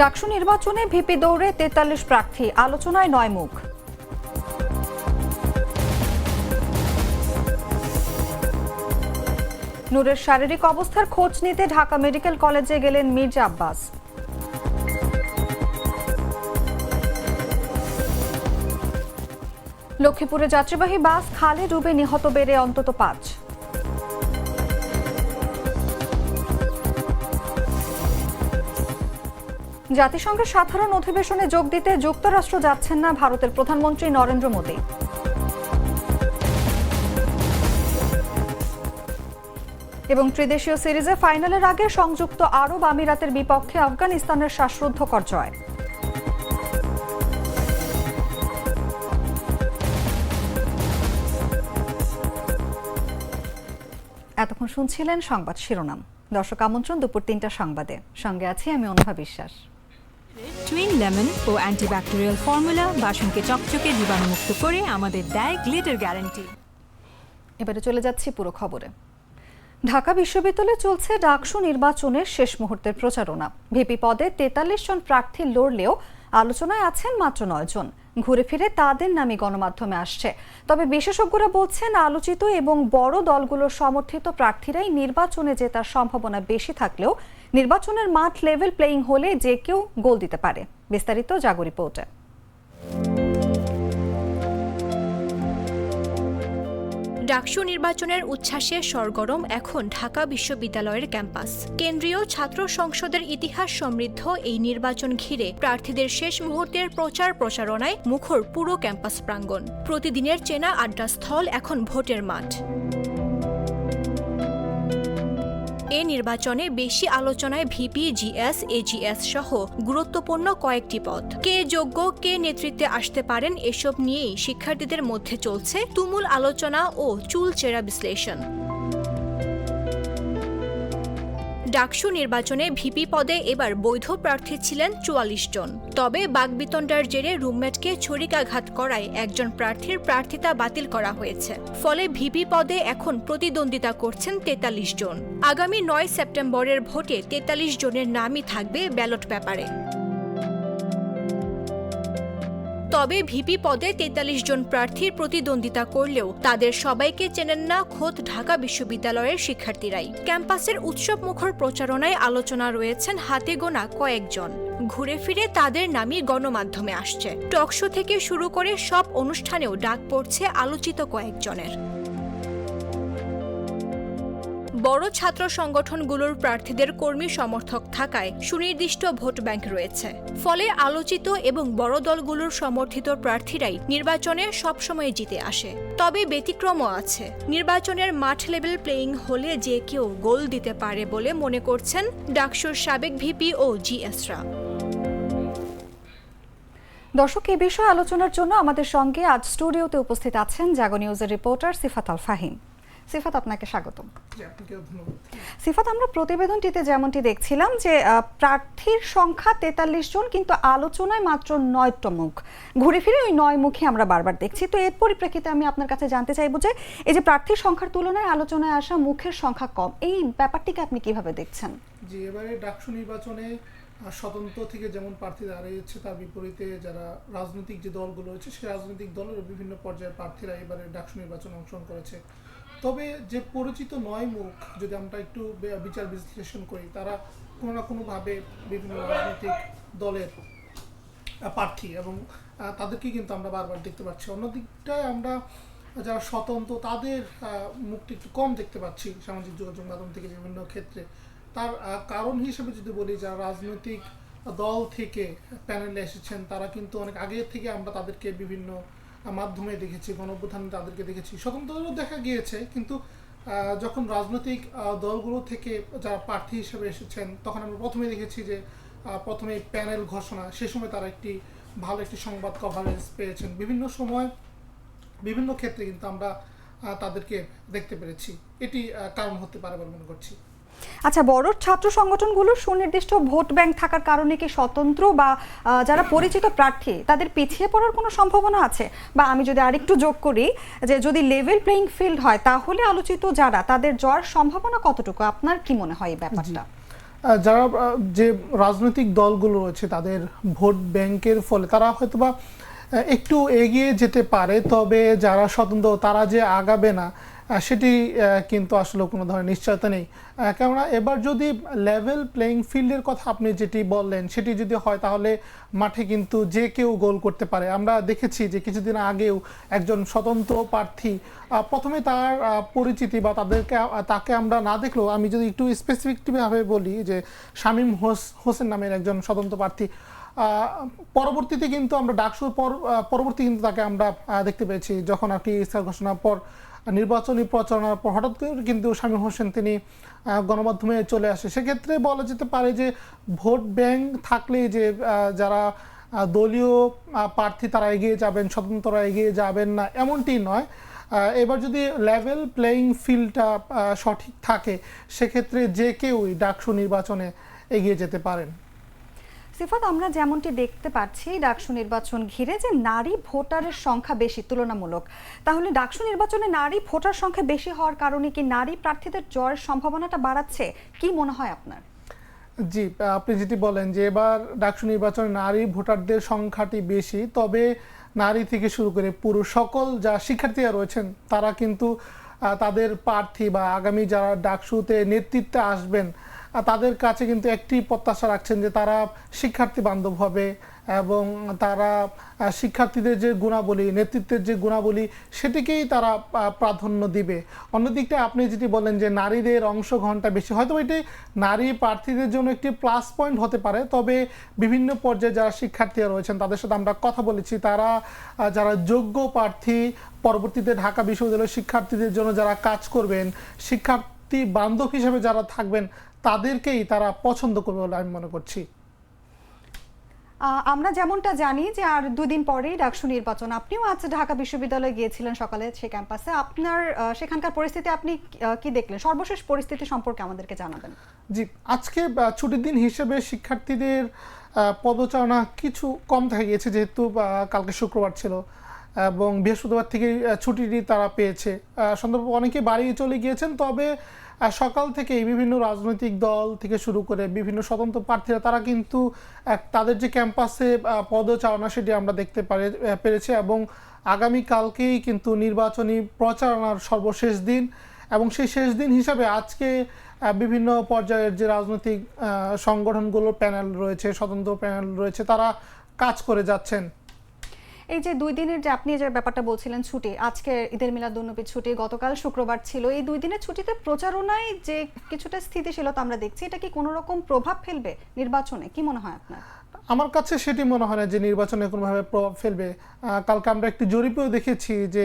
ডাকসু নির্বাচনে ভিপি দৌড়ে তেতাল্লিশ প্রার্থী, আলোচনায় নয় মুখ। নূরের শারীরিক অবস্থার খোঁজ নিতে ঢাকা মেডিকেল কলেজে গেলেন মির্জা আব্বাস। লক্ষ্মীপুরে যাত্রীবাহী বাস খালে ডুবে নিহত বেড়ে অন্তত পাঁচ। জাতিসংঘের সাধারণ অধিবেশনে যোগ দিতে যুক্তরাষ্ট্র যাচ্ছেন না ভারতের প্রধানমন্ত্রী নরেন্দ্র মোদী। এবং ত্রিদেশীয় সিরিজে ফাইনালের আগে সংযুক্ত আরব আমিরাতের বিপক্ষে আফগানিস্তানের শ্বাসরুদ্ধকর জয়। এতক্ষণ শুনছিলেন সংবাদ শিরোনাম। দর্শক আমন্ত্রণ দুপুর তিনটা সংবাদে। সঙ্গে আছি আমি অনুভা বিশ্বাস। টুইন লেমন ও অ্যান্টিব্যাকটেরিয়াল ফর্মুলা বাসনকে চকচকে জীবাণুমুক্ত করে আমাদের দেয় গ্লিটার গ্যারান্টি এবারে চলে যাচ্ছি পুরো খবরে। ঢাকা বিশ্ববিদ্যালয়ে চলছে ডাকসু নির্বাচনের শেষ মুহূর্তের প্রচারণা। ভিপি পদে তেতাল্লিশ জন প্রার্থী লড়লেও আলোচনায় আছেন মাত্র নয় জন। ঘুরে ফিরে তাদের নামই গণমাধ্যমে আসছে। তবে বিশেষজ্ঞরা বলছেন, আলোচিত এবং বড় দলগুলোর সমর্থিত প্রার্থীরাই নির্বাচনে জেতার সম্ভাবনা বেশি থাকলেও নির্বাচনের মাঠ লেভেল প্লেয়িং হলে যে কেউ গোল দিতে পারে। বিস্তারিত জাগো রিপোর্টে। ডাকসু নির্বাচনের উচ্ছ্বাসে সরগরম এখন ঢাকা বিশ্ববিদ্যালয়ের ক্যাম্পাস। কেন্দ্রীয় ছাত্র সংসদের ইতিহাস সমৃদ্ধ এই নির্বাচন ঘিরে প্রার্থীদের শেষ মুহূর্তের প্রচার প্রচারণায় মুখর পুরো ক্যাম্পাস প্রাঙ্গণ। প্রতিদিনের চেনা আড্ডাস্থল এখন ভোটের মাঠ। এ নির্বাচনে বেশি আলোচনায় ভিপি, জিএস, এজিএস সহ গুরুত্বপূর্ণ কয়েকটি পদ। কে যোগ্য, কে নেতৃত্বে আসতে পারেন এসব নিয়েই শিক্ষার্থীদের মধ্যে চলছে তুমুল আলোচনা ও চুলচেরা বিশ্লেষণ। ডাকসু নির্বাচনে ভিপি পদে এবার বৈধ প্রার্থী ছিলেন চুয়াল্লিশ জন। তবে বাগবিতণ্ডার জেরে রুমমেটকে ছুরিকাঘাত করায় একজন প্রার্থীর প্রার্থিতা বাতিল করা হয়েছে। ফলে ভিপি পদে এখন প্রতিদ্বন্দ্বিতা করছেন তেতাল্লিশ জন। আগামী নয় সেপ্টেম্বরের ভোটে তেতাল্লিশ জনের নামই থাকবে ব্যালট পেপারে। তবে ভিপি পদে তেতাল্লিশ জন প্রার্থীর প্রতিদ্বন্দ্বিতা করলেও তাদের সবাইকে চেনেন না খোদ ঢাকা বিশ্ববিদ্যালয়ের শিক্ষার্থীরাই। ক্যাম্পাসের উৎসব মুখর প্রচারণায় আলোচনা রয়েছেন হাতে গোনা কয়েকজন। ঘুরে ফিরে তাদের নামই গণমাধ্যমে আসছে। টকশো থেকে শুরু করে সব অনুষ্ঠানেও ডাক পড়ছে আলোচিত কয়েকজনের। বড় ছাত্র সংগঠনগুলোর প্রার্থীদের কর্মী সমর্থক থাকায় সুনির্দিষ্ট ভোট ব্যাংক রয়েছে। ফলে আলোচিত এবং বড় দলগুলোর সমর্থিত প্রার্থীরাই নির্বাচনে সবসময় জিতে আসে। তবে ব্যতিক্রমও আছে। নির্বাচনের মাঠ লেভেল প্লেয়িং হলে যে কেউ গোল দিতে পারে বলে মনে করছেন ডাকসুর সাবেক ভিপি ও জিএসরা। দর্শক এই বিষয়ে আলোচনার জন্য আমাদের সঙ্গে আজ স্টুডিওতে উপস্থিত আছেন জাগো নিউজের রিপোর্টার সিফাত আল ফাহিম। সিফাত আপনাকে স্বাগতম। ধন্যবাদ। সিফাত আমরা প্রতিবেদনটিতে যেমনটি দেখছিলাম যে প্রার্থীর সংখ্যা তেতাল্লিশ জন কিন্তু আলোচনায় মাত্র নয়টা মুখ। ঘুরে ফিরে ওই নয় মুখে আমরা বারবার দেখছি। তো এর পরিপ্রেক্ষিতে আমি আপনার কাছে জানতে চাইব যে এই যে প্রার্থীর সংখ্যার তুলনায় আলোচনায় আসা মুখের সংখ্যা কম এই ব্যাপারটিকে আপনি কীভাবে দেখছেন? জি এবারে ডাকসু নির্বাচনে স্বতন্ত্র থেকে যেমন প্রার্থী দাঁড়িয়েছে তার বিপরীতে যারা রাজনৈতিক যে দলগুলো রয়েছে, সেই রাজনৈতিক দলের বিভিন্ন পর্যায়ের প্রার্থীরা এবারে ডাকসু নির্বাচনে অংশগ্রহণ করেছে। তবে যে পরিচিত নয় মুখ, যদি আমরা একটু বিচার বিশ্লেষণ করি, তারা কোনো না কোনোভাবে বিভিন্ন রাজনৈতিক দলের প্রার্থী এবং তাদেরকে কিন্তু আমরা বারবার দেখতে পাচ্ছি। অন্যদিকটায় আমরা যারা স্বতন্ত্র, তাদের মুখটি একটু কম দেখতে পাচ্ছি সামাজিক যোগাযোগ মাধ্যম থেকে বিভিন্ন ক্ষেত্রে। তার কারণ হিসেবে যদি বলি, যারা রাজনৈতিক দল থেকে প্যানেলে এসেছেন, তারা কিন্তু অনেক আগে থেকে আমরা তাদেরকে বিভিন্ন মাধ্যমে দেখেছি, গণঅভ্যুত্থানে তাদেরকে দেখেছি। স্বতন্ত্রদেরও দেখা গিয়েছে, কিন্তু যখন রাজনৈতিক দলগুলো থেকে যারা প্রার্থী হিসেবে এসেছেন, তখন আমরা প্রথমে দেখেছি যে প্রথমে প্যানেল ঘোষণা, সে সময় তারা একটি ভালো একটি সংবাদ কভারেজ পেয়েছেন। বিভিন্ন সময়, বিভিন্ন ক্ষেত্রে কিন্তু আমরা তাদেরকে দেখতে পেরেছি। এটি কারণ হতে পারে বলে মনে করছি। আচ্ছা বড় ছাত্র সংগঠনগুলোর সুনির্দিষ্ট ভোট ব্যাংক থাকার কারণে কি স্বতন্ত্র বা যারা পরিচিত প্রার্থী তাদের পিছিয়ে পড়ার কোনো সম্ভাবনা আছে? বা আমি যদি আরেকটু যোগ করি যে যদি লেভেল প্লেইং ফিল্ড হয় তাহলে আলোচিত যারা তাদের জয়ের সম্ভাবনা কতটুকু? আপনার কি মনে হয় এই ব্যাপারটা? যারা যে রাজনৈতিক দলগুলো রয়েছে তাদের ভোট ব্যাংকের ফলে তারা হয়তোবা একটু এগিয়ে যেতে পারে তবে যারা স্বতন্ত্র তারা যে আগাবে না সেটি কিন্তু আসলে কোনো ধরনের নিশ্চয়তা নেই। কেননা এবার যদি লেভেল প্লেইং ফিল্ডের কথা আপনি যেটি বললেন, সেটি যদি হয় তাহলে মাঠে কিন্তু যে কেউ গোল করতে পারে। আমরা দেখেছি যে কিছুদিন আগেও একজন স্বতন্ত্র প্রার্থী প্রথমে তার পরিচিতি বা তাদেরকে তাকে আমরা না দেখলেও আমি যদি একটু স্পেসিফিকভাবে বলি যে শামীম হোস- হোসেন নামের একজন স্বতন্ত্র প্রার্থী পরবর্তীতে কিন্তু আমরা ডাকসুর পর পরবর্তী কিন্তু তাকে আমরা দেখতে পেয়েছি। যখন আর কি ইস্তার ঘোষণার পর নির্বাচনী প্রচারণার পর হঠাৎ করে কিন্তু শামীম হোসেন তিনি গণমাধ্যমে চলে আসে। সেক্ষেত্রে বলা যেতে পারে যে ভোট ব্যাংক থাকলেই যে যারা দলীয় প্রার্থী তারা এগিয়ে যাবেন, স্বতন্ত্ররা এগিয়ে যাবেন না, এমনটি নয়। এবার যদি লেভেল প্লেয়িং ফিল্ডটা সঠিক থাকে, সেক্ষেত্রে যে কেউই ডাকসু নির্বাচনে এগিয়ে যেতে পারেন। সিফাত, আমরা যেমনটি দেখতে পাচ্ছি, ডাকসু নির্বাচন ঘিরে যে নারী ভোটারের সংখ্যা বেশি, তুলনামূলক। তাহলে ডাকসু নির্বাচনে নারী ভোটার সংখ্যা বেশি হওয়ার কারণে কি নারী প্রার্থীদের জয়ের সম্ভাবনাটা বাড়াচ্ছে? কি মনে হয় আপনার? জি, আপনি যেটি বলেন যে এবার ডাকসু নির্বাচনে নারী ভোটারদের সংখ্যাটি বেশি, তবে নারী থেকে শুরু করে পুরুষ, সকল যা শিক্ষার্থীরা রয়েছেন, তারা কিন্তু তাদের প্রার্থী বা আগামী যারা ডাকসুতে নেতৃত্বে আসবেন তাদের কাছে কিন্তু একটি প্রত্যাশা রাখছেন যে তারা শিক্ষার্থী বান্ধব হবে এবং তারা শিক্ষার্থীদের যে গুণাবলী, নেতৃত্বের যে গুণাবলী, সেটিকেই তারা প্রাধান্য দিবে। অন্যদিকটা আপনি যেটি বলেন যে নারীদের অংশগ্রহণটা বেশি, হয়তো এটি নারী প্রার্থীদের জন্য একটি প্লাস পয়েন্ট হতে পারে, তবে বিভিন্ন পর্যায়ে যারা শিক্ষার্থীরা রয়েছেন, তাদের সাথে আমরা কথা বলেছি। তারা যারা যোগ্য প্রার্থী, পরবর্তীতে ঢাকা বিশ্ববিদ্যালয়ের শিক্ষার্থীদের জন্য যারা কাজ করবেন, শিক্ষার্থী বান্ধব হিসেবে যারা থাকবেন তাদেরকেই তারা পছন্দ করবে বলে আমি মনে করছি। আমরা যেমনটা জানি যে আর দুদিন পরেই ডাকসু নির্বাচন। আপনিও আজ ঢাকা বিশ্ববিদ্যালয়ে গিয়েছিলেন সকালে সেই ক্যাম্পাসে আপনার সেখানকার পরিস্থিতি আপনি কি দেখলেন? সর্বশেষ পরিস্থিতি সম্পর্কে আমাদেরকে জানাবেন। জি আজকে ছুটির দিন হিসেবে শিক্ষার্থীদের পদচারণা কিছু কম দেখা গিয়েছে যেহেতু কালকে শুক্রবার ছিল। এবং বৃহস্পতিবার থেকে ছুটিটি তারা পেয়েছে। সন্দর্ভ অনেকে বাড়ি চলে গিয়েছেন, তবে সকাল থেকেই বিভিন্ন রাজনৈতিক দল থেকে শুরু করে বিভিন্ন স্বতন্ত্র প্রার্থীরা, তারা কিন্তু তাদের যে ক্যাম্পাসে পদচারণা সেটি আমরা দেখতে পারে পেরেছি এবং আগামী কালকেই কিন্তু নির্বাচনী প্রচারণার সর্বশেষ দিন এবং সেই শেষ দিন হিসাবে আজকে বিভিন্ন পর্যায়ের যে রাজনৈতিক সংগঠনগুলোর প্যানেল রয়েছে, স্বতন্ত্র প্যানেল রয়েছে, তারা কাজ করে যাচ্ছেন। এই যে দুই দিনের যে আপনি যে ব্যাপারটা বলছিলেন ছুটি, আজকে ঈদের মিলাদুন্নবীর ছুটি, গতকাল শুক্রবার ছিল, এই দুই দিনের ছুটিতে প্রচারণায় যে কিছুটা স্থিতিশীলতা আমরা দেখছি, এটা কি কোনো রকম প্রভাব ফেলবে নির্বাচনে? কি মনে হয় আপনার? আমার কাছে সেটি মনে হয় না যে নির্বাচনে কোনোভাবে প্রভাব ফেলবে। কালকে আমরা একটি জরিপেও দেখেছি যে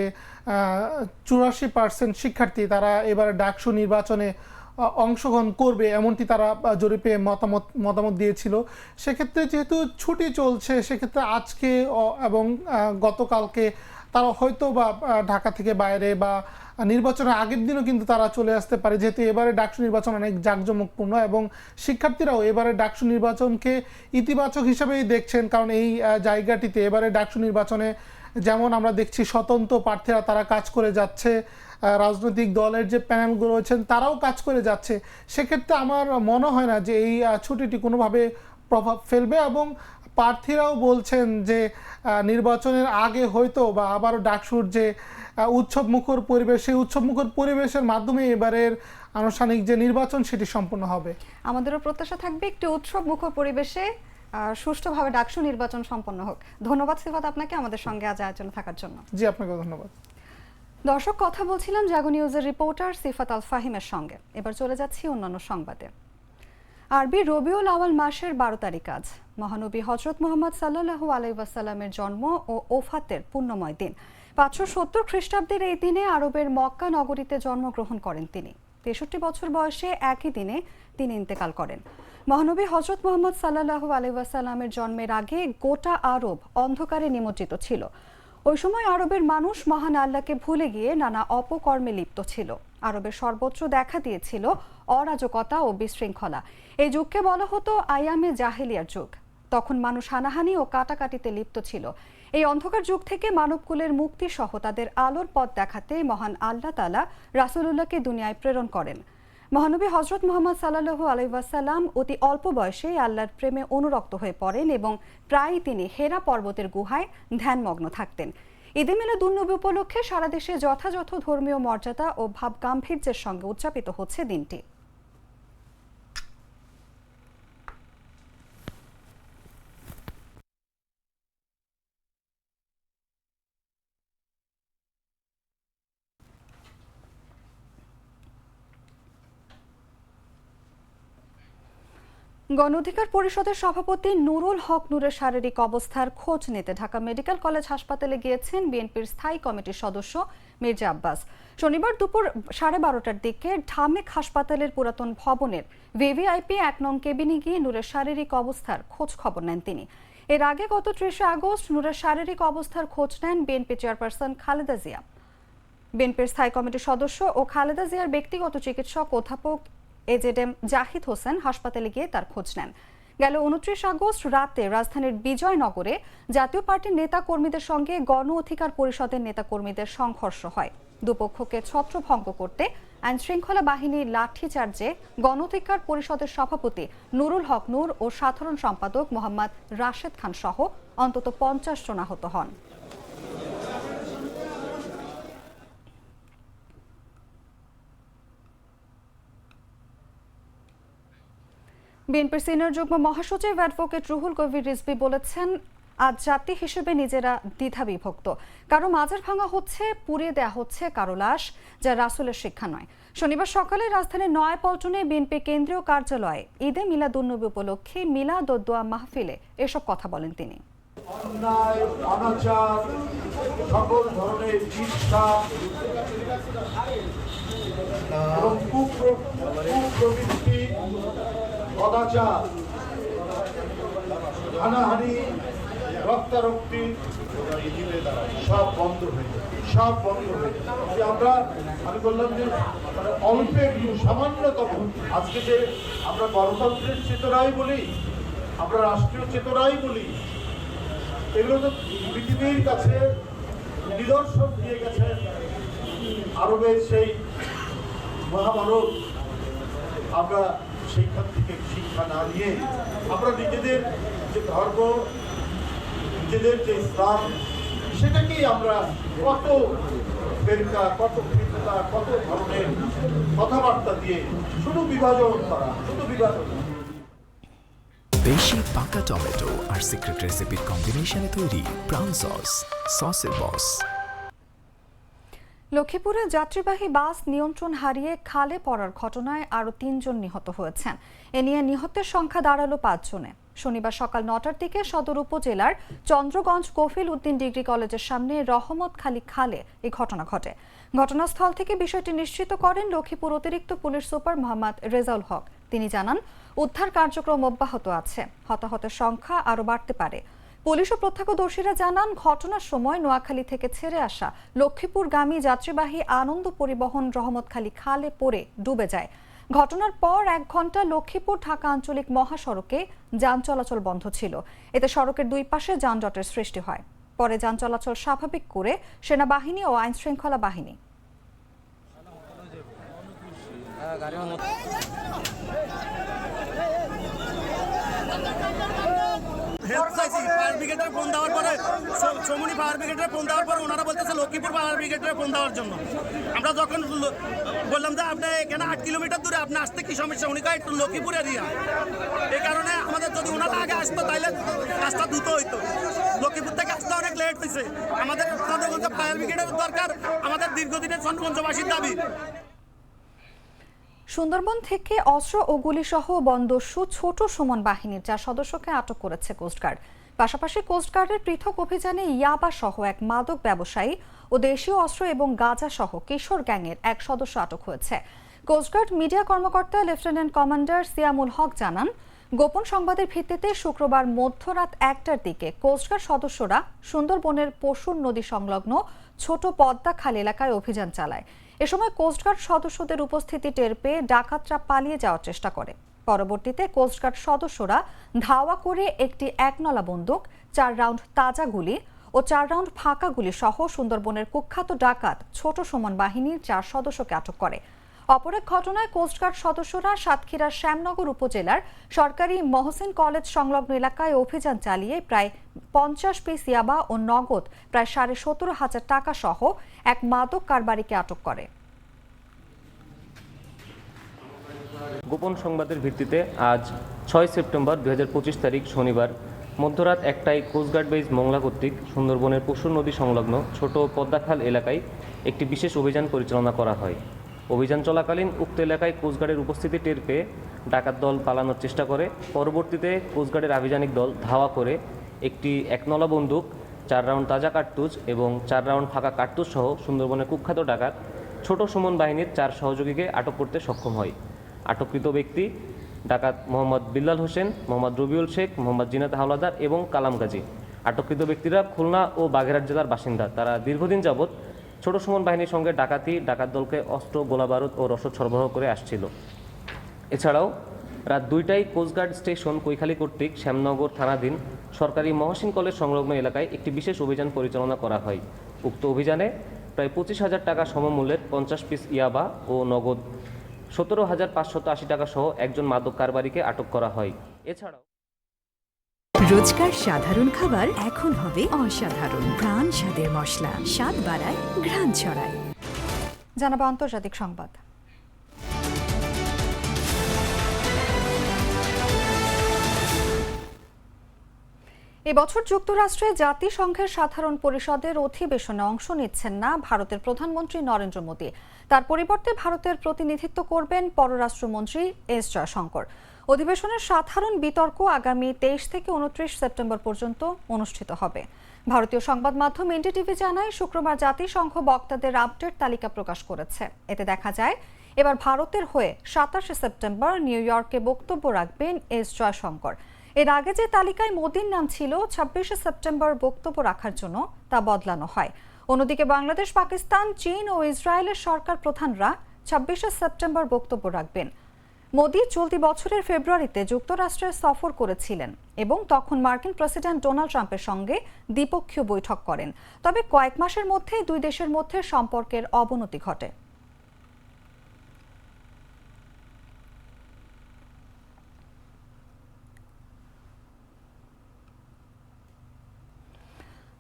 চুরাশি পার্সেন্ট শিক্ষার্থী তারা এবার ডাকসু নির্বাচনে অংশগ্রহণ করবে এমনটি তারা জরিপে মতামত মতামত দিয়েছিল। সেক্ষেত্রে যেহেতু ছুটি চলছে, সেক্ষেত্রে আজকে এবং গতকালকে তারা হয়তো বা ঢাকা থেকে বাইরে বা নির্বাচনের আগের দিনও কিন্তু তারা চলে আসতে পারে। যেহেতু এবারে ডাকসু নির্বাচন অনেক জাঁকজমকপূর্ণ এবং শিক্ষার্থীরাও এবারে ডাকসু নির্বাচনকে ইতিবাচক হিসেবেই দেখছেন। কারণ এই জায়গাটিতে এবারে ডাকসু নির্বাচনে যেমন আমরা দেখছি, স্বতন্ত্র প্রার্থীরা তারা কাজ করে যাচ্ছে। রাজনৈতিক দলের যে প্যানেলগুলো রয়েছেন তারাও কাজ করে যাচ্ছে। সেক্ষেত্রে আমার মনে হয় না যে এই ছুটিটি কোনোভাবে প্রভাব ফেলবে এবং প্রার্থীরাও বলছেন যে নির্বাচনের আগে হয়তো বা আবারও ডাকসুর যে উৎসব মুখর পরিবেশ সেই উৎসব মুখর পরিবেশের মাধ্যমে এবারের আনুষ্ঠানিক যে নির্বাচন সেটি সম্পূর্ণ হবে। আমাদেরও প্রত্যাশা থাকবে একটি উৎসব মুখর পরিবেশে সুষ্ঠুভাবে ডাকসু নির্বাচন সম্পন্ন হোক। ধন্যবাদ সিফাত আপনাকে আমাদের সঙ্গে আজ আয়োজনে থাকার জন্য। জি আপনাকে ধন্যবাদ। দর্শক, কথা বলছিলাম জাগো নিউজের রিপোর্টার সিফাত আল ফাহিমের সঙ্গে। এবার চলে যাচ্ছি অন্যান্য সংবাদে। আরবি রবিউল আওয়াল মাসের বারো তারিখ আজ। মহানবী হজরত মোহাম্মদ সাল্লাহু আলাইসাল্লামের জন্ম ও ওফাতের পুণ্যময় দিন। পাঁচশো সত্তর খ্রিস্টাব্দের এই দিনে আরবের মক্কা নগরীতে জন্মগ্রহণ করেন তিনি। তেষট্টি বছর বয়সে একই দিনে তিনি ইন্তেকাল করেন। মহানবী হজরত মোহাম্মদ সাল্লাহু আলাইসাল্লামের জন্মের আগে গোটা আরব অন্ধকারে নিমজ্জিত ছিল। ওই সময় আরবের মানুষ মহান আল্লাহকে ভুলে গিয়ে নানা অপকর্মে লিপ্ত ছিল। আরবের সর্বত্র দেখা দিয়েছিল অরাজকতা ও বিশৃঙ্খলা। এই যুগকে বলা হতো আয়ামে জাহেলিয়ার যুগ। তখন মানুষ হানাহানি ও কাটাকাটিতে লিপ্ত ছিল। এই অন্ধকার যুগ থেকে মানবকুলের মুক্তি সহ তাদের আলোর পথ দেখাতে মহান আল্লাহ তালা রাসুলুল্লাহকে দুনিয়ায় প্রেরণ করেন। মহানবী হজরত মোহাম্মদ সাল্লাহ আলাইসাল্লাম অতি অল্প বয়সে আল্লাহর প্রেমে অনুরক্ত হয়ে পড়েন এবং প্রায়ই তিনি হেরা পর্বতের গুহায় ধ্যানমগ্ন থাকতেন। ঈদে মেলা দুর্নবী উপলক্ষে সারা দেশে যথাযথ ধর্মীয় মর্যাদা ও ভাব গাম্ভীর্যের সঙ্গে উদযাপিত হচ্ছে দিনটি। গণ অধিকার পরিষদের সভাপতি নুরুল হক নূরের শারীরিক অবস্থার খোঁজ নিতে ঢাকা মেডিকেল কলেজ হাসপাতালে গিয়েছেন বিএনপির স্থায়ী কমিটির সদস্য মির্জা আব্বাস। শনিবার দুপুর সাড়ে বারোটার দিকে ঢামেক হাসপাতালের পুরাতন ভবনের ভিভিআইপি এক নং কেবিনে গিয়ে নূরের শারীরিক অবস্থার খোঁজ খবর নেন তিনি। এর আগে গত ত্রিশে আগস্ট নূরের শারীরিক অবস্থার খোঁজ নেন বিএনপি চেয়ারপারসন খালেদা জিয়া। বিএনপির স্থায়ী কমিটির সদস্য ও খালেদা জিয়ার ব্যক্তিগত চিকিৎসক অধ্যাপক এজেডএম জাহিদ হোসেন হাসপাতালে গিয়ে তার খোঁজ নেন। গেল উনত্রিশ আগস্ট রাতে রাজধানীর বিজয়নগরে জাতীয় পার্টির নেতা কর্মীদের সঙ্গে গণ অধিকার পরিষদের নেতা কর্মীদের সংঘর্ষ হয়। দুপক্ষকে ছত্রভঙ্গ করতে আইন শৃঙ্খলা বাহিনীর লাঠিচার্জে গণ অধিকার পরিষদের সভাপতি নুরুল হক নূর ও সাধারণ সম্পাদক মোহাম্মদ রাশেদ খান সহ অন্তত পঞ্চাশ জন আহত হন। বিএনপির সিনিয়র যুগ্ম মহাসচিব অ্যাডভোকেট রুহুল কবির রিজভি বলেছেন, আজ জাতি হিসেবে নিজেরা দ্বিধা বিভক্ত কারও মাজার ভাঙা হচ্ছে, পুড়িয়ে দেয়া হচ্ছে কারও লাশ, যা রাসুলের শিক্ষা নয়। শনিবার সকালে রাজধানীর নয়াপল্টনে বিএনপি কেন্দ্রীয় কার্যালয়ে ঈদে মিলাদুন্নবী উপলক্ষে মিলাদ ও দোয়া মাহফিলে এসব কথা বলেন তিনি। অন্যায় অনাচার হানাহানি, রক্তারক্তি সব বন্ধ হয়ে সব বন্ধ হয়ে আমরা, আমি বললাম যে মানে একটু সামান্যতম আজকে যে আমরা গণতন্ত্রের চেতনাই বলি, আমরা রাষ্ট্রীয় চেতনাই বলি, এগুলো তো পৃথিবীর কাছে নিদর্শন দিয়ে গেছেন আরবের সেই মহামানব, আমরা সেইখান থেকে শিক্ষা না নিয়ে আমরা নিজেদের যে ধর্ম, নিজেদের যে ইসলাম, সেটাকেই আমরা কত ফেরকা, কত ফিরকা কত ধরনের কথাবার্তা দিয়ে শুধু বিভাজন করা, শুধু বিভাজন দেশি পাকা টমেটো আর সিক্রেট রেসিপির কম্বিনেশনে তৈরি ব্রাউন সস, সসের বস। লক্ষ্মীপুরে যাত্রীবাহী বাস নিয়ন্ত্রণ হারিয়ে খালে পড়ার ঘটনায় আরও তিনজন নিহত হয়েছেন। এ নিয়ে নিহতের সংখ্যা দাঁড়াল পাঁচজনে। শনিবার সকাল নটার দিকে সদর উপজেলার চন্দ্রগঞ্জ কফিল উদ্দিন ডিগ্রি কলেজের সামনে রহমত খালি খালে এই ঘটনা ঘটে। ঘটনাস্থল থেকে বিষয়টি নিশ্চিত করেন লক্ষ্মীপুর অতিরিক্ত পুলিশ সুপার মোহাম্মদ রেজাউল হক। তিনি জানান, উদ্ধার কার্যক্রম অব্যাহত আছে। হতাহতের সংখ্যা আরও বাড়তে পারে। পুলিশ ও প্রত্যক্ষদর্শীরা জানান, ঘটনার সময় নোয়াখালী থেকে ছেড়ে আসা লক্ষ্মীপুরগামী যাত্রীবাহী আনন্দ পরিবহন রহমতখালী খালে পড়ে ডুবে যায়। ঘটনার পর এক ঘণ্টা লক্ষ্মীপুর ঢাকা আঞ্চলিক মহাসড়কে যান চলাচল বন্ধ ছিল। এতে সড়কের দুই পাশে যানজটের সৃষ্টি হয়। পরে যান চলাচল স্বাভাবিক করে সেনাবাহিনী ও আইন শৃঙ্খলা বাহিনী হেল্প চাইছি, ফায়ার ব্রিগেডের ফোন দেওয়ার পরে সমুনি ফায়ার ব্রিগেডের ফোন দেওয়ার পরে ওনারা বলতেছে লক্ষ্মীপুর ফায়ার ব্রিগেডের ফোন দেওয়ার জন্য। আমরা যখন বললাম যে আপনি এখানে আট কিলোমিটার দূরে, আপনি আসতে কি সমস্যা? উনি একটু লক্ষ্মীপুর এরিয়া এই কারণে আমাদের যদি ওনারা আগে আসতো তাহলে কাজটা দ্রুত হইতো। লক্ষ্মীপুর থেকে আসতে অনেক লেট হয়েছে আমাদের ফায়ার ব্রিগেডের দরকার, আমাদের দীর্ঘদিনের চন্দ্রগঞ্জবাসীর দাবি। সুন্দরবন থেকে অস্ত্র ও গুলিসহ বন্দস্যু ছোট সুমন বাহিনীর চার সদস্যকে আটক করেছে কোস্টগার্ড পাশাপাশি কোস্টগার্ডের পৃথক অভিযানে ইয়াবা সহ এক মাদক ব্যবসায়ী ও দেশীয় অস্ত্র এবং গাঁজা সহ কিশোর গ্যাংয়ের এক সদস্য আটক হয়েছে। কোস্টগার্ড মিডিয়া কর্মকর্তা লেফটেন্যান্ট কমান্ডার সিয়ামুল হক জানান, গোপন সংবাদের ভিত্তিতে শুক্রবার মধ্যরাত একটার দিকে কোস্টগার্ড সদস্যরা সুন্দরবনের পশুর নদী সংলগ্ন ছোট পদ্মা খাল এলাকায় অভিযান চালায়। এ সময় কোস্টগার্ড সদস্যদের উপস্থিতি টের পেয়ে ডাকাতরা পালিয়ে যাওয়ার চেষ্টা করে। পরবর্তীতে কোস্টগার্ড সদস্যরা ধাওয়া করে একটি একনলা বন্দুক, চার রাউন্ড তাজা গুলি ও চার রাউন্ড ফাঁকা গুলি সহ সুন্দরবনের কুখ্যাত ডাকাত ছোট সমান বাহিনীর চার সদস্যকে আটক করে। অপর এক ঘটনায় কোস্টগার্ড সদস্যরা সাতক্ষীরার শ্যামনগর উপজেলার সরকারি মহসেন কলেজ সংলগ্ন এলাকায় অভিযান চালিয়ে প্রায় পঞ্চাশ পিস ইয়াবা ও নগদ প্রায় সাড়ে সতেরো হাজার টাকা সহ এক মাদক কারবারিকে আটক করে। গোপন সংবাদের ভিত্তিতে আজ ছয় সেপ্টেম্বর দু হাজার পঁচিশ তারিখ শনিবার মধ্যরাত একটাই কোস্টগার্ড বেজ মংলা কর্তৃক সুন্দরবনের পশুর নদী সংলগ্ন ছোট পদ্মাখাল এলাকায় একটি বিশেষ অভিযান পরিচালনা করা হয়। অভিযান চলাকালীন উক্ত এলাকায় কোস্টগার্ডের উপস্থিতি টের পেয়ে ডাকাত দল পালানোর চেষ্টা করে। পরবর্তীতে কোস্টগার্ডের আভিযানিক দল ধাওয়া করে একটি একনলা বন্দুক, চার রাউন্ড তাজা কার্তুজ এবং চার রাউন্ড ফাঁকা কার্তুজ সহ সুন্দরবনের কুখ্যাত ডাকাত ছোট সুমন বাহিনীর চার সহযোগীকে আটক করতে সক্ষম হয়। আটককৃত ব্যক্তি ডাকাত মোহাম্মদ বিল্লাল হোসেন, মোহাম্মদ রবিউল শেখ, মোহাম্মদ জিনাত হাওলাদার এবং কালাম গাজী আটককৃত ব্যক্তিরা খুলনা ও বাগেরহাট জেলার বাসিন্দা। তারা দীর্ঘদিন যাবৎ ছোট সুমন বাহিনীর সঙ্গে ডাকাতি, ডাকাত দলকে অস্ত্র, গোলাবারুদ ও রসদ সরবরাহ করে আসছিল। এছাড়াও রাত দুইটায় কোস্টগার্ড স্টেশন কৈখালী কর্তৃক শ্যামনগর থানাধীন সরকারি মহসিন কলেজ সংলগ্ন এলাকায় একটি বিশেষ অভিযান পরিচালনা করা হয়। উক্ত অভিযানে প্রায় পঁচিশ হাজার টাকা সমমূল্যের পঞ্চাশ পিস ইয়াবা ও নগদ সতেরো হাজার পাঁচশত আশি টাকা সহ একজন মাদক কারবারিকে আটক করা হয়। এছাড়াও রোজকার সাধারণ খাবার এখন হবে অসাধারণ। প্রাণ স্বাদের মশলা। স্বাদ বাড়ায়, ঘ্রাণ ছড়ায়। জানাব আন্তর্জাতিক সংবাদ। এবছর যুক্তরাষ্ট্রে জাতিসংঘের সাধারণ পরিষদের অধিবেশনে অংশ নিচ্ছেন না ভারতের প্রধানমন্ত্রী নরেন্দ্র মোদী। তার পরিবর্তে ভারতের প্রতিনিধিত্ব করবেন পররাষ্ট্রমন্ত্রী এস জয়শঙ্কর। অধিবেশনের সাধারণ বিতর্ক আগামী তেইশ থেকে উনত্রিশ সেপ্টেম্বর পর্যন্ত অনুষ্ঠিত হবে। ভারতীয় সংবাদ মাধ্যম এনডিটিভি জানায়, শুক্রবার জাতিসংঘ বক্তাদের আপডেট তালিকা প্রকাশ করেছে। এতে দেখা যায়, এবার ভারতের হয়ে সাতাশে সেপ্টেম্বর নিউ ইয়র্কে বক্তব্য রাখবেন এস জয়শঙ্কর। এর আগে যে তালিকায় মোদির নাম ছিল, ছাব্বিশে সেপ্টেম্বর বক্তব্য রাখার জন্য তা বদলানো হয়। অন্যদিকে বাংলাদেশ, পাকিস্তান, চীন ও ইসরায়েলের সরকার প্রধানরা ছাব্বিশে সেপ্টেম্বর বক্তব্য রাখবেন। মোদি চলতি বছরের ফেব্রুয়ারিতে যুক্তরাষ্ট্রে সফর করেছিলেন এবং তখন মার্কিন প্রেসিডেন্ট ডোনাল্ড ট্রাম্পের সঙ্গে দ্বিপক্ষীয় বৈঠক করেন। তবে কয়েক মাসের মধ্যেই দুই দেশের মধ্যে সম্পর্কের অবনতি ঘটে।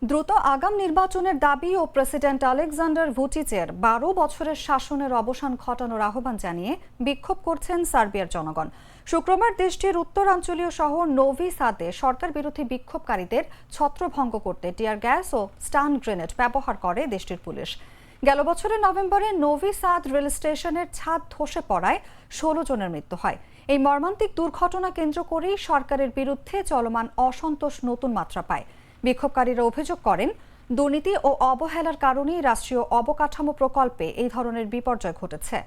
দ্রুত আগাম নির্বাচনের দাবি ও প্রেসিডেন্ট আলেকজান্ডার ভুচিচের বারো বছরের শাসনের অবসান ঘটানোর আহ্বান জানিয়ে বিক্ষোভ করছেন সার্বিয়ার জনগণ। শুক্রবার দেশটির উত্তরাঞ্চলীয় শহর নোভি সাদে সরকার বিরোধী বিক্ষোভকারীদের ছত্রভঙ্গ করতে টিয়ার গ্যাস ও স্টান গ্রেনেড ব্যবহার করে দেশটির পুলিশ। গেল বছরের নভেম্বরে নোভি সাদ রেল স্টেশনের ছাদ ধসে পড়ায় ষোলো জনের মৃত্যু হয়। এই মর্মান্তিক দুর্ঘটনা কেন্দ্র করেই সরকারের বিরুদ্ধে চলমান অসন্তোষ নতুন মাত্রা পায়। বিক্ষোভকারীরা অভিযোগ করেন, দুর্নীতি ও অবহেলার কারণেই রাষ্ট্রীয় অবকাঠামো প্রকল্পে এই ধরনের বিপর্যয় ঘটেছে।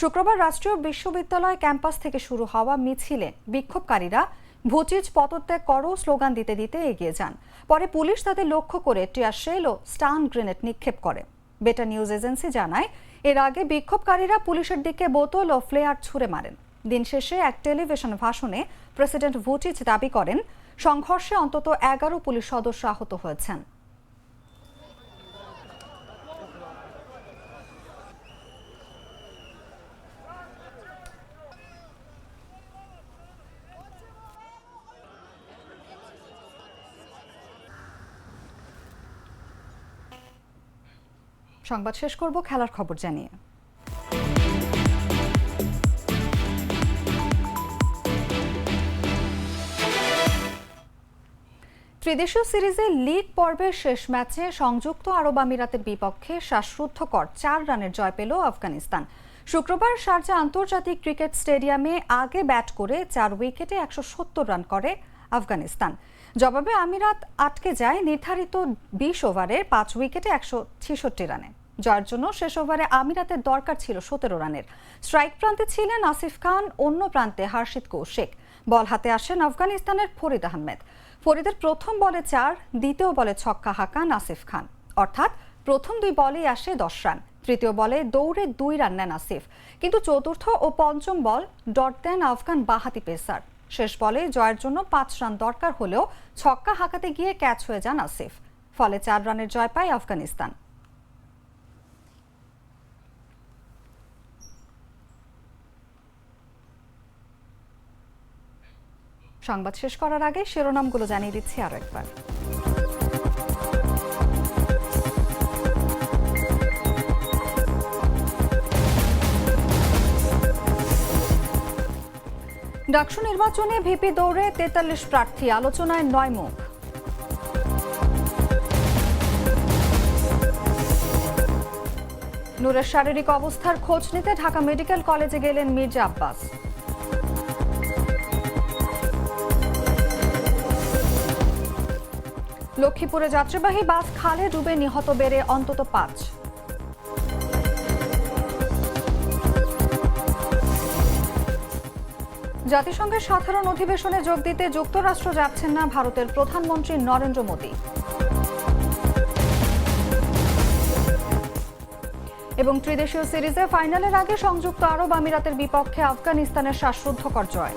শুক্রবার রাষ্ট্রীয় বিশ্ববিদ্যালয় ক্যাম্পাস থেকে শুরু হওয়া মিছিলে বিক্ষোভকারীরা ভুচিজ পদত্যাগ করো স্লোগান দিতে দিতে এগিয়ে যান। পরে পুলিশ তাদের লক্ষ্য করে টিয়ার শেল ও স্টান গ্রেনেড নিক্ষেপ করে। বেটা নিউজ এজেন্সি জানায়, এর আগে বিক্ষোভকারীরা পুলিশের দিকে বোতল ও ফ্লেয়ার ছুড়ে মারেন। দিন শেষে এক টেলিভিশন ভাষণে প্রেসিডেন্ট ভুচিচ দাবি করেন সংঘর্ষে অন্তত এগারো পুলিশ সদস্য আহত হয়েছেন। সংবাদ শেষ করব খেলার খবর জানিয়ে। ত্রিদেশীয় সিরিজে লিগ পর্বের শেষ ম্যাচে সংযুক্ত আরব আমিরাতের বিপক্ষে শ্বাসরুদ্ধকর চার রানের জয় পেল আফগানিস্তান। শুক্রবার শারজা আন্তর্জাতিক ক্রিকেট স্টেডিয়ামে আগে ব্যাট করে চার উইকেটে একশো সত্তর রান করে আফগানিস্তান। জবাবে আমিরাত আটকে যায় নির্ধারিত বিশ ওভারের পাঁচ উইকেটে একশো ছেষট্টি রানে। জয়ের জন্য শেষ ওভারে আমিরাতের দরকার ছিল সতেরো রানের। স্ট্রাইক প্রান্তে ছিলেন আসিফ খান, অন্য প্রান্তে হার্ষিত কৌশিক। বল হাতে আসেন আফগানিস্তানের ফরিদ আহমেদ। ফরিদের প্রথম বলে চার, দ্বিতীয় বলে ছক্কা হাঁকান আসিফ খান। অর্থাৎ প্রথম দুই বলেই আসে দশ রান, তৃতীয় বলে দৌড়ে দুই রান নেন আসিফ কিন্তু চতুর্থ ও পঞ্চম বল ডট দেন আফগান বাহাতি পেসার। শেষ বলে জয়ের জন্য পাঁচ রান দরকার হলেও ছক্কা হাঁকাতে গিয়ে ক্যাচ হয়ে যান আসিফ ফলে চার রানের জয় পায় আফগানিস্তান। সংবাদ শেষ করার আগে শিরোনামগুলো জানিয়ে দিচ্ছি আরও একবার। ডাকসু নির্বাচনে ভিপি দৌড়ে তেতাল্লিশ প্রার্থী, আলোচনায় নয় মুখ। নূরের শারীরিক অবস্থার খোঁজ নিতে ঢাকা মেডিকেল কলেজে গেলেন মির্জা আব্বাস। লক্ষ্মীপুরে যাত্রীবাহী বাস খালে ডুবে নিহত বেড়ে অন্তত পাঁচ। জাতিসংঘের সাধারণ অধিবেশনে যোগ দিতে যুক্তরাষ্ট্র যাচ্ছেন না ভারতের প্রধানমন্ত্রী নরেন্দ্র মোদী। এবং ত্রিদেশীয় সিরিজে ফাইনালের আগে সংযুক্ত আরব আমিরাতের বিপক্ষে আফগানিস্তানের শ্বাসরুদ্ধকর জয়।